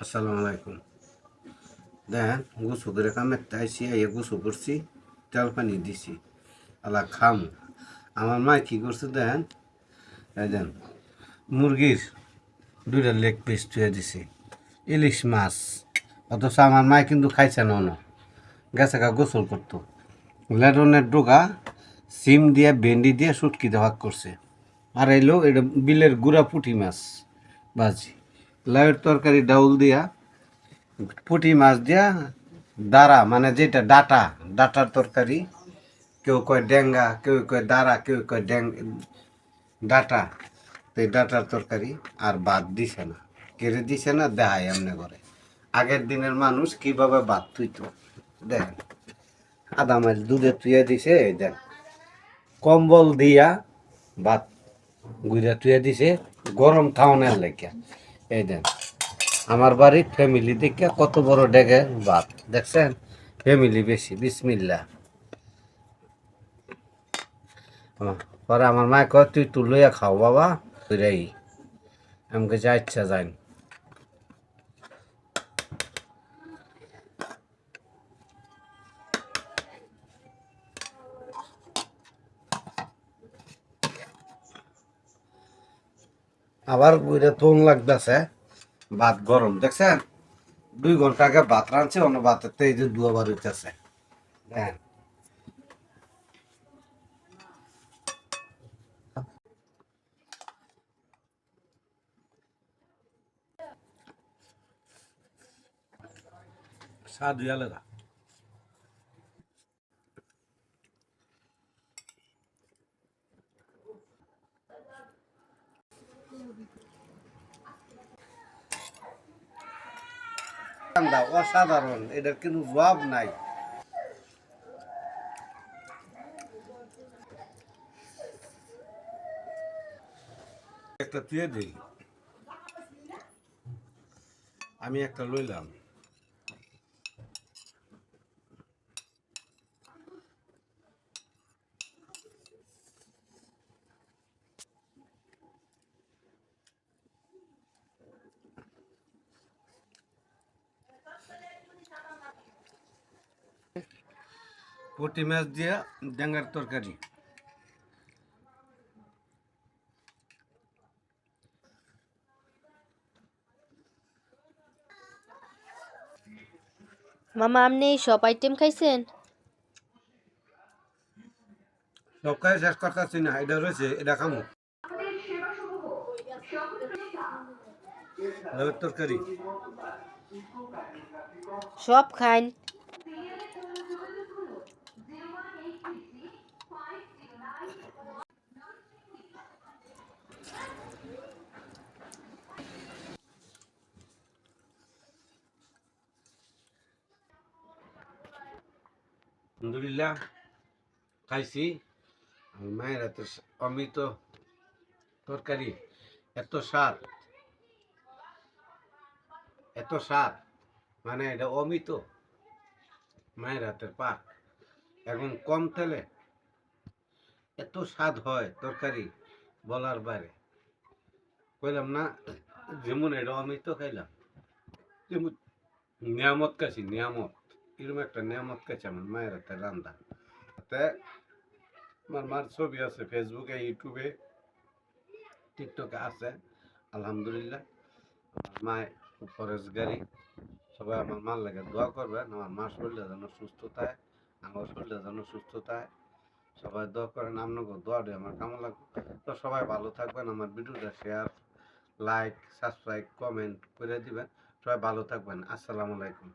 আসসালামু আলাইকুম। দেখেন গুছু করে কামেরতে আইসি আইয়া গুছু করছি, তেল পানি দিছি। আলা খাম। আমার মা কি করছে এই দেন মুরগির দুইটা লেগ পিস থুয়ে দিছি। ইলিশ মাছ, অথচ আমার মা কিন্তু খাইছে না না গেছে গা গোসল করতো। লেটনের ডোকা সিম দিয়ে, ভেন্ডি দিয়ে শুটকি ভাগ করছে। আর এলো এটা বিলের গুড়া পুঁটি মাছ ভাজি লাউয়ের তরকারি ডাউল দিয়া, পুঁটি মাছ দিয়া দাঁড়া মানে যেটা ডাটা, ডাটার তরকারি, কেউ কয় ডেঙ্গা, কেউ কয় দাঁড়া কেউ কয় ডেং, ডাটা, তো ডাটার তরকারি আর ভাত দিছে না। কেড়ে দিছে না দেখায় এমনি করে আগের দিনের মানুষ কীভাবে ভাত তুইতো দেখেন আধা মাছ দুধে তুইয়া দিছে দেখ, কম্বল দিয়া ভাত গুইরা তুইয়া দিছে, গরম খাওয়ানোর লেগে এই দেন, আমার বাড়ির ফ্যামিলি দেখে কত বড় ডেকে ভাত দেখছেন? ফ্যামিলি বেশি বিসমিল্লা পরে আমার মায় কয়, তুই তুই লইয়া খাও বাবা তুইরাই আমাকে যা ইচ্ছা যাই আবার তোন লাগতেছে। ভাত গরম, দেখছেন? দুই ঘণ্টা আগে ভাত রাঁধছে, অন্য ভাতের এই যে দুয়াবার হইতেছে। হ্যাঁ স্বাদ আলাদা অসাধারণ এটার কিন্তু জবাব নাই। একটা তুই দিই। আমি একটা লইলাম। পুঁটি মাছ দিয়ে ডাঙ্গার তরকারি। মামা আপনি সব আইটেম খাইছেন? সব কাজ শেষ করতেছি না এটা রয়েছে এটা খামো। তরকারি। সব খাইন। আলহামদুলিল্লাহ, খাইছি। মায়ের এত অমৃত তরকারি, এত স্বাদ। এত স্বাদ। মানে এটা অমিত। মায়ের হাতের পাক। এখন কম তেলে এত স্বাদ হয় তরকারি বলার বাইরে। কইলাম না, যেমন এটা অমিত খাইলাম, তেমন নিয়ামত কাছি নিয়ামত। এরকম একটা নিয়ামত কাছে আমার মায়ের হাতে রান্না। তাতে আমার মার ছবি আছে ফেসবুকে, ইউটিউবে, টিকটকে আছে, আলহামদুলিল্লাহ। আমার মায় খুব পরেশগারি সবাই আমার মার লাগে দোয়া করবেন আমার মার শরীরটা যেন সুস্থ থাকে, আমার শরীরটা যেন সুস্থ থাকে। সবাই দোয়া করেন আপনাকে দোয়া দিয়ে আমার কেমন লাগবে? তো সবাই ভালো থাকবেন, আমার ভিডিওটা শেয়ার, লাইক, সাবস্ক্রাইব, কমেন্ট করে দিবেন। সবাই ভালো থাকবেন, আসসালামু আলাইকুম।